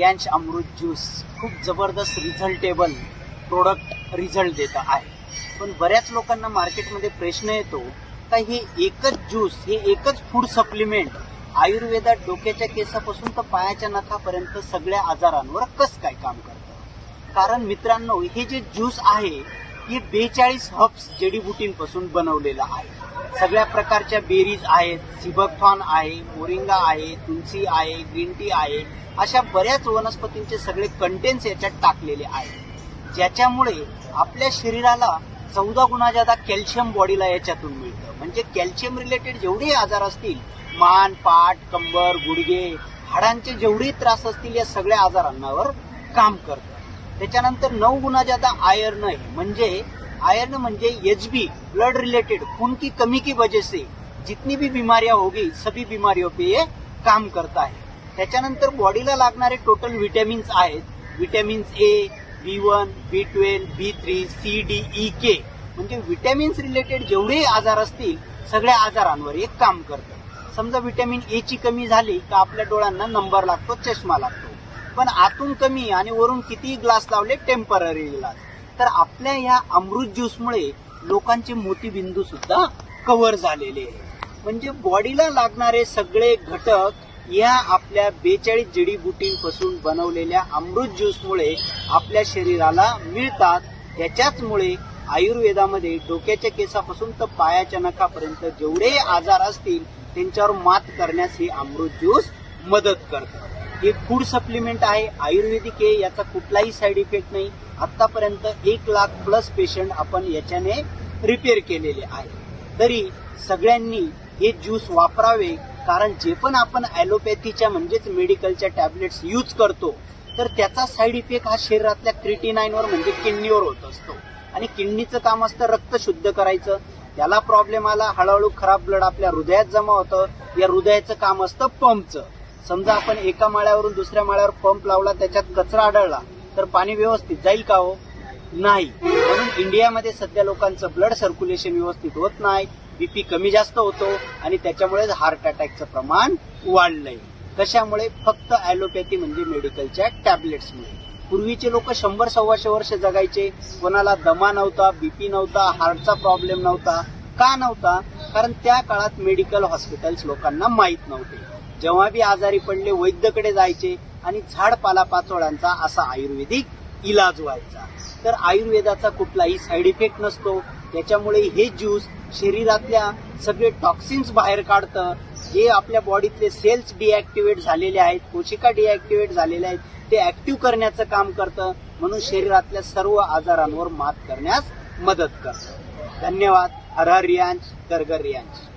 रियांश अमृत juice खूप जबरदस्त रिझल्टेबल product result देत आहे. पण बऱ्याच लोकांना मार्केटमध्ये प्रश्न येतो का हे एकच ज्यूस हे एकच फूड सप्लिमेंट आयुर्वेदात डोक्याच्या केसापासून तर पायाच्या नखापर्यंत सगळ्या आजारांवर कसं काय काम करतं? कारण मित्रांनो हे जे ज्यूस आहे ही बेचाळीस हब्स जडीबुटींपासून बनवलेलं आहे. सगळ्या प्रकारच्या बेरीज आहेत सिबकथॉन आहे मोरिंगा आहे तुलसी आहे ग्रीन टी आहे अशा बऱ्याच वनस्पतींचे सगळे कंटेंट्स याच्यात टाकलेले आहेत. ज्याच्यामुळे आपल्या शरीराला चौदा गुणा जादा कॅल्शियम बॉडीला याच्यातून मिळतं. म्हणजे कॅल्शियम रिलेटेड जेवढे आजार असतील मान पाठ कंबर गुडघे हाडांचे जेवढे त्रास असतील या सगळ्या आजारांवर काम करतं. त्याच्यानंतर नऊ गुणा जादा आयर्न आहे. म्हणजे आयर्न म्हणजे एच बी ब्लड रिलेटेड खून की कमी की वजह से. जितनी भी बीमारियां होगी सभी बीमारियों पे ये काम करता है. त्याच्यानंतर बॉडीला लागणारे टोटल विटॅमिन्स आहेत. Vitamins A B one B twelve B three C D E K म्हणजे विटॅमिन्स रिलेटेड जेवढे आजार असतील सगळ्या आजारांवर एक काम करतं. समजा विटॅमिन ए ची कमी झाली का आपल्या डोळ्यांना नंबर लागतो चष्मा लागतो. पण आतून कमी आणि वरून किती ग्लास लावले टेंपररी ग्लास तर आपल्या या अमृत ज्यूसमुळे लोकांचे मोतीबिंदू सुद्धा कव्हर झालेले आहे म्हणजे बॉडीला लागणारे सगळे घटक या आपल्या बेचाळीस जडीबुटींपासून बनवलेल्या अमृत ज्यूसमुळे आपल्या शरीराला मिळतात. त्याच्याचमुळे आयुर्वेदामध्ये डोक्याच्या केसापासून तर पायाच्या नखापर्यंत जेवढे आजार असतील त्यांच्यावर मात करण्यास हे अमृत ज्यूस मदत करतं हे फूड सप्लिमेंट आहे आयुर्वेदिक आहे याचा कुठलाही साईड इफेक्ट नाही. आतापर्यंत एक लाख प्लस पेशंट आपण याच्याने रिपेअर केलेले आहे. तरी सगळ्यांनी हे ज्यूस वापरावे कारण जे पण आपण ॲलोपॅथीच्या म्हणजेच मेडिकलच्या टॅबलेट्स यूज करतो तर त्याचा साईड इफेक्ट हा शरीरातल्या क्रिटीनाईनवर म्हणजे किडनीवर होत असतो. आणि किडनीचं काम असतं रक्त शुद्ध करायचं. त्याला प्रॉब्लेम आला हळूहळू खराब ब्लड आपल्या हृदयात जमा होतं. या हृदयाचं काम असतं पंपचं समजा आपण एका माळ्यावरून दुसऱ्या माळ्यावर पंप लावला त्याच्यात कचरा आढळला तर पाणी व्यवस्थित जाईल का हो? नाही. म्हणून इंडियामध्ये सध्या लोकांचं ब्लड सर्क्युलेशन व्यवस्थित होत नाही बीपी कमी जास्त होतो आणि त्याच्यामुळेच हार्ट अटॅकचं प्रमाण वाढलंय. कशामुळे? फक्त ॲलोपॅथी म्हणजे मेडिकलच्या टॅबलेट्समुळे पूर्वीचे लोक शंभर सव्वाशे वर्ष जगायचे. कोणाला दमा नव्हता बीपी नव्हता हार्टचा प्रॉब्लेम नव्हता का नव्हता? कारण त्या काळात मेडिकल हॉस्पिटल्स लोकांना माहीत नव्हते. जेव्हा बी आजारी पडले वैद्यकडे जायचे आणि झाड पाला पाचोळ्यांचा असा आयुर्वेदिक इलाज व्हायचा. तर आयुर्वेदाचा कुठलाही साईड इफेक्ट नसतो. त्याच्यामुळे हे ज्यूस शरीरातल्या सगळे टॉक्सिन्स बाहेर काढतं. जे आपल्या बॉडीतले सेल्स डिॲक्टिवेट झालेले आहेत कोशिका डिॲक्टिवेट झालेल्या आहेत ते ऍक्टिव्ह करण्याचं काम करतं. म्हणून शरीरातल्या सर्व आजारांवर मात करण्यास मदत करतं. धन्यवाद. हर हर रियांश गरगर रियांश.